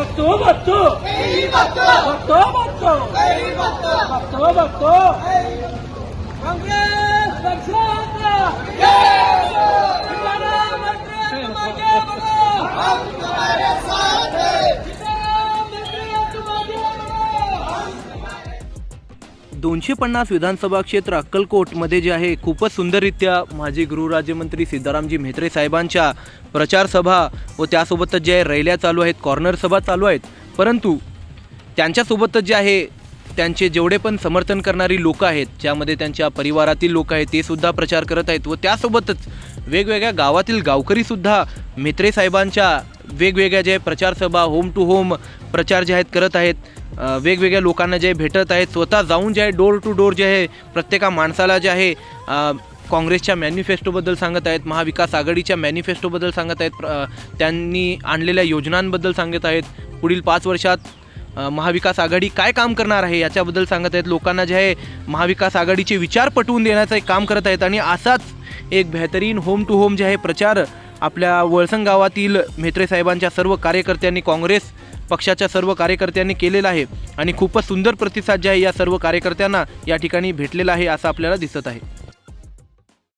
Matou, matou! Ei, matou! Matou, matou! Ei, matou! Matou, matou! Ei, matou! दोनशे पन्नास विधानसभा क्षेत्र अक्कलकोटमध्ये जे आहे खूपच सुंदररित्या माजी गृहराज्यमंत्री सिद्धारामजी म्हेत्रे साहेबांच्या प्रचार सभा व त्यासोबतच जे आहे रैल्या चालू आहेत कॉर्नर सभा चालू आहेत. परंतु त्यांच्यासोबतच जे आहे त्यांचे जेवढे पण समर्थन करणारी लोक आहेत ज्यामध्ये त्यांच्या परिवारातील लोक आहेत ते सुद्धा प्रचार करत आहेत व त्यासोबतच वेगवेगळ्या गावातील गावकरीसुद्धा म्हेत्रे साहेबांच्या वेगवेगळ्या जे प्रचार सभा होम टू होम प्रचार जे आहेत करत आहेत वेगवेगळ्या लोकांना जे भेटत आहेत स्वतः जाऊन जे आहे डोर टू डोर जे आहे प्रत्येका माणसाला जे आहे काँग्रेसच्या मॅनिफेस्टोबद्दल सांगत आहेत महाविकास आघाडीच्या मॅनिफेस्टोबद्दल सांगत आहेत त्यांनी आणलेल्या योजनांबद्दल सांगत आहेत. पुढील पाच वर्षात महाविकास आघाडी काय काम करणार आहे याच्याबद्दल सांगत आहेत. लोकांना जे आहे महाविकास आघाडीचे विचार पटवून देण्याचं एक काम करत आहेत. आणि असाच एक बेहतरीन होम टू होम जे आहे प्रचार आपल्या वळसंग गावातील म्हेत्रे साहेबांच्या सर्व कार्यकर्त्यांनी काँग्रेस पक्षाच्या सर्व कार्यकर्त्यांनी केलेला आहे आणि खूपच सुंदर प्रतिसाद जे आहे या सर्व कार्यकर्त्यांना या ठिकाणी भेटलेला आहे असं आपल्याला दिसत आहे.